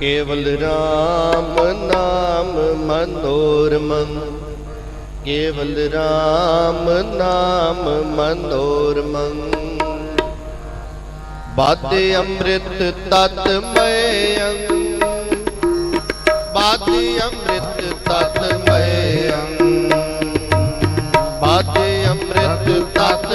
ਕੇਵਲ RAM ਨਾਮ ਮਨੋਰਮਨ ਕੇਵਲ RAM ਨਾਮ ਮਨੋਰਮਨ ਬਾਦ ਅੰਮ੍ਰਿਤ ਤਤ ਮੈ ਅੰਗ। ਬਾਦ ਅੰਮ੍ਰਿਤ ਤਤ ਮੈ ਅੰਗ। ਬਾਦ ਅੰਮ੍ਰਿਤ ਤਤ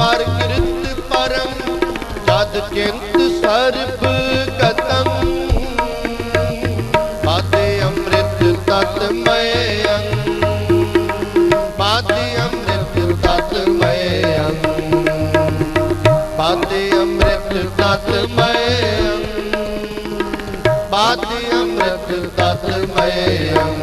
ਪਰ ਪਰਮ, ਜਦ ਕਿੰਤ ਸਰਬ ਕਤਮ। ਬਾਤੇ ਅੰਮ੍ਰਿਤ ਤਤ ਮੈ ਅੰਗ ਬਾਤੇ ਅੰਮ੍ਰਿਤ ਤਤ ਮੈ ਅੰਗ ਬਾਤੇ ਅੰਮ੍ਰਿਤ ਤਤ ਮੈ ਅੰਗ ਬਾਤੇ ਅੰਮ੍ਰਿਤ ਤਤ ਮੈ ਅੰਗ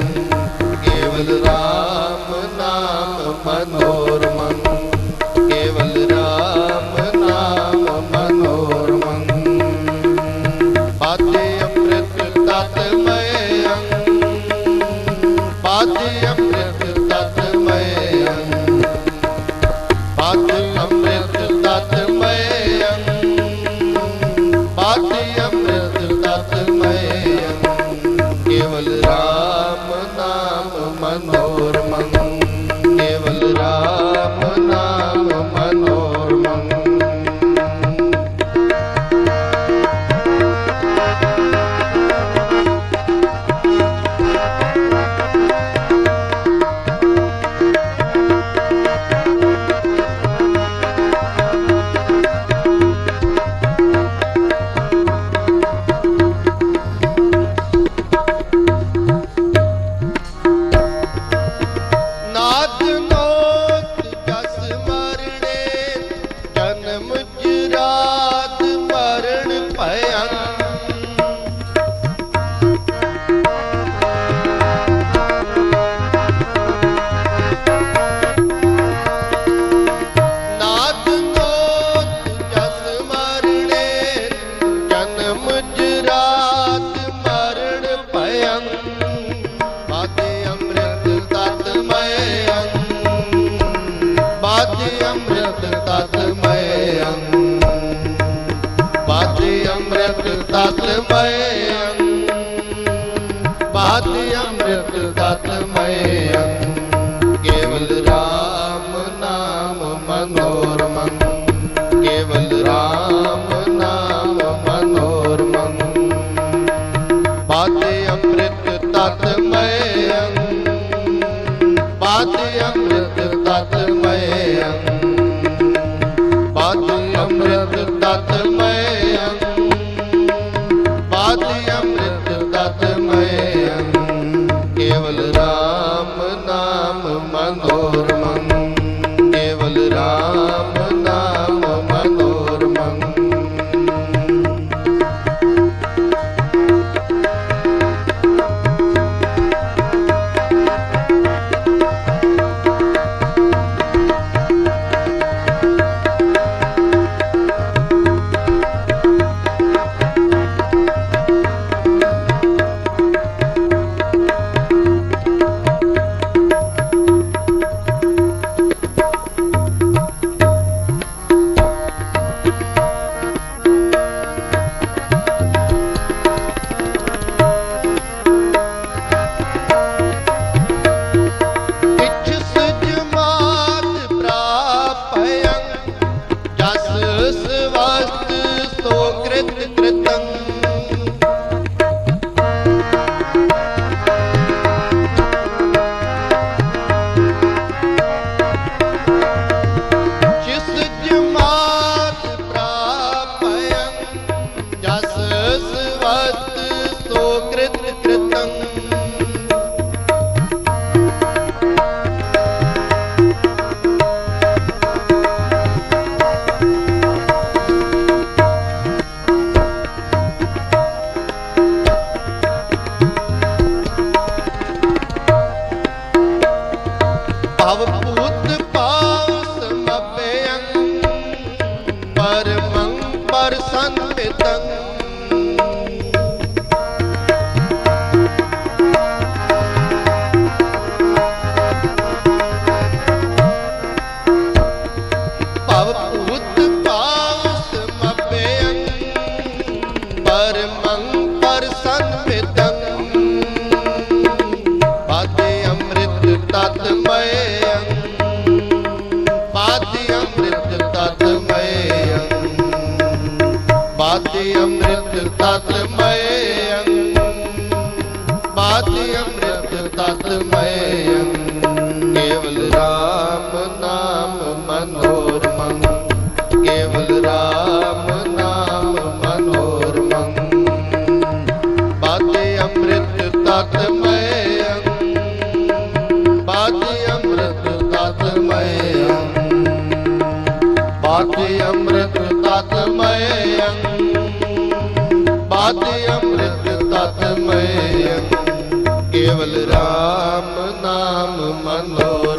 ਮੈ ਅੰਗ ਬਾਤ ਅੰਮ੍ਰਿਤ ਤਤ ਮੈ ਰਾਮ ਕਰਮੰ ਪਰ ਤੰ अति अमृत तत्मय ਪਦ ਅੰਮ੍ਰਿਤ ਤਤ ਮੈ ਕੇਵਲ RAM ਨਾਮ ਮਨੋਰ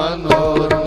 मनोर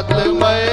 ਅੰਮ੍ਰਿਤ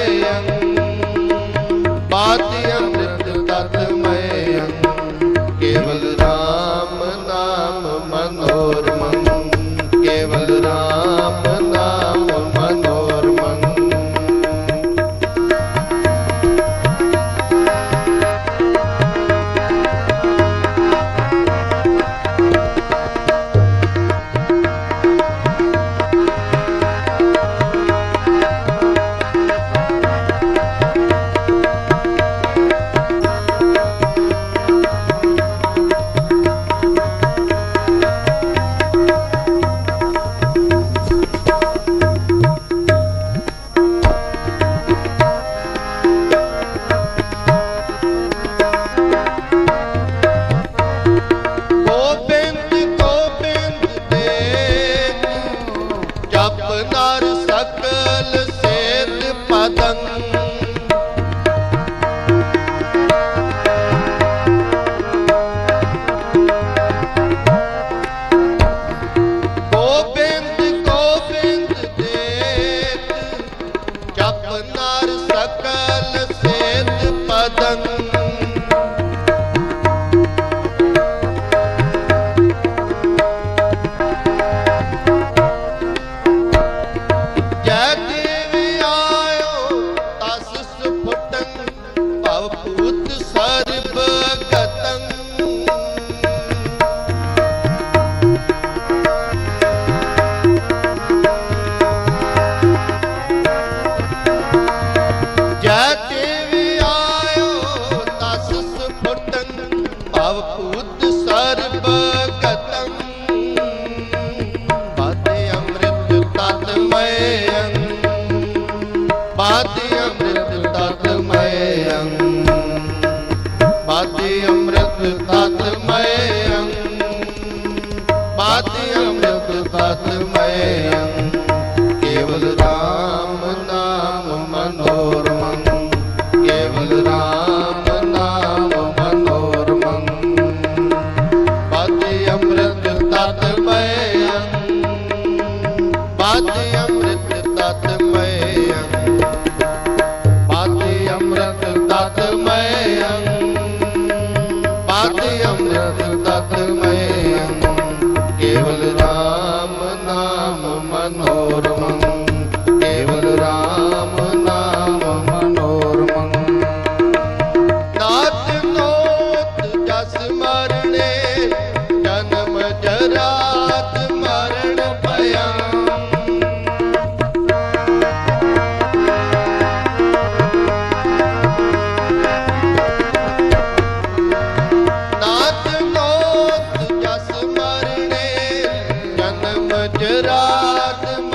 ਜਨਮ ਜਰਾਤ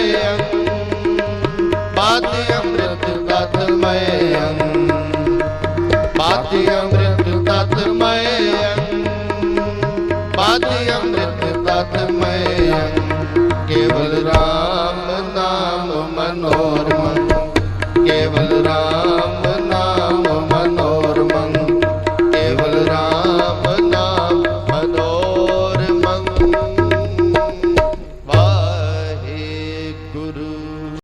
ਤਤਮਯੰ ਬਾਤੇ ਅੰਮ੍ਰਿਤ ਤਤਮਯੰ ਬਾਤੇ